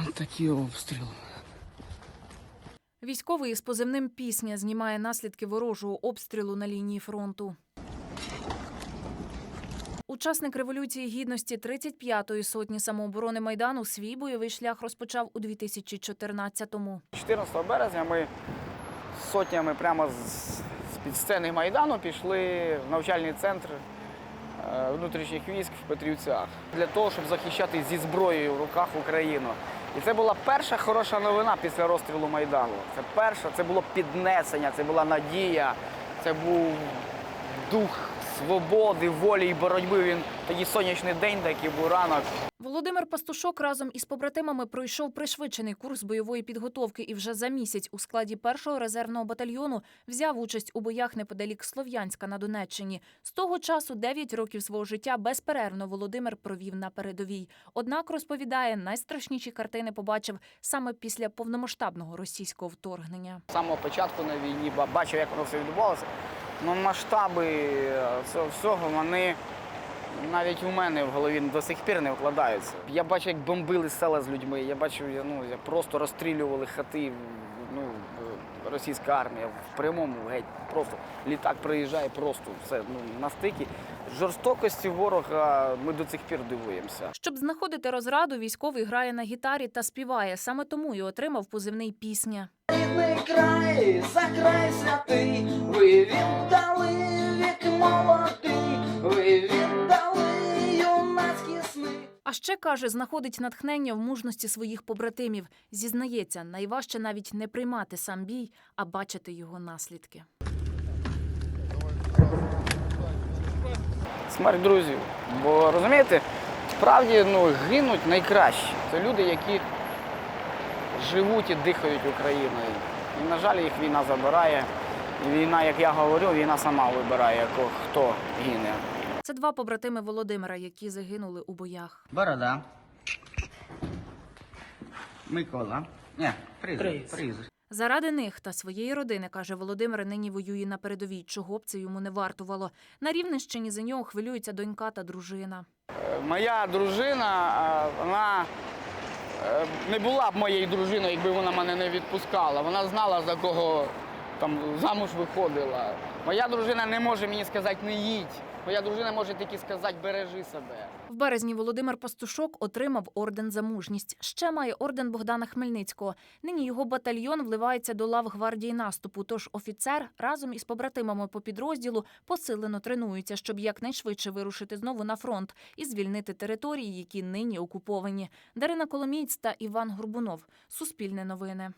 Ось такі обстріли. Військовий із позивним пісня знімає наслідки ворожого обстрілу на лінії фронту. Учасник революції гідності 35-ї сотні самооборони майдану свій бойовий шлях розпочав у 2014-му. 14 березня ми з сотнями прямо з, з під сцени Майдану пішли в навчальний центр внутрішніх військ в Петрівцях для того, щоб захищати зі зброєю в руках Україну. І це була перша хороша новина після розстрілу Майдану. Це перша, це було піднесення, це була надія, це був дух свободи, волі і боротьби. Він такий сонячний день, такий був ранок. Володимир Пастушок разом із побратимами пройшов пришвидшений курс бойової підготовки і вже за місяць у складі першого резервного батальйону взяв участь у боях неподалік Слов'янська на Донеччині. З того часу 9 років свого життя безперервно Володимир провів на передовій. Однак розповідає, найстрашніші картини побачив саме після повномасштабного російського вторгнення. З самого початку на війні ба- бачив, як воно все відбувалося. Ну, масштаби е, цього всього вони навіть у мене в голові до сих пір не вкладаються. Я бачив, як бомбили села з людьми. Я бачив, я, ну, як просто розстрілювали хати. Ну, російська армія в прямому геть. Просто літак приїжджає, просто все ну, на стикі. Жорстокості ворога ми до цих пір дивуємося. Щоб знаходити розраду, військовий грає на гітарі та співає. Саме тому і отримав позивний пісня. Рідний край, за край святий, ви віддали ще каже, знаходить натхнення в мужності своїх побратимів. Зізнається, найважче навіть не приймати сам бій, а бачити його наслідки. смерть друзів. Бо розумієте, справді ну, гинуть найкращі. Це люди, які живуть і дихають Україною. І, на жаль, їх війна забирає. І війна, як я говорю, війна сама вибирає, хто гине. Це два побратими Володимира, які загинули у боях. Борода. Микола. Не, прізвище. прізвище. Заради них та своєї родини, каже Володимир, нині воює на передовій, чого б це йому не вартувало. На Рівненщині за нього хвилюються донька та дружина. Моя дружина, вона е, не була б моєю дружиною, якби вона мене не відпускала. Вона знала, за кого там замуж виходила. Моя дружина не може мені сказати не їдь. Моя дружина може тільки сказати бережи себе. В березні Володимир Пастушок отримав орден за мужність. Ще має орден Богдана Хмельницького. Нині його батальйон вливається до лав гвардії наступу. Тож офіцер разом із побратимами по підрозділу посилено тренується, щоб якнайшвидше вирушити знову на фронт і звільнити території, які нині окуповані. Дарина Коломієць та Іван Горбунов. Суспільне новини.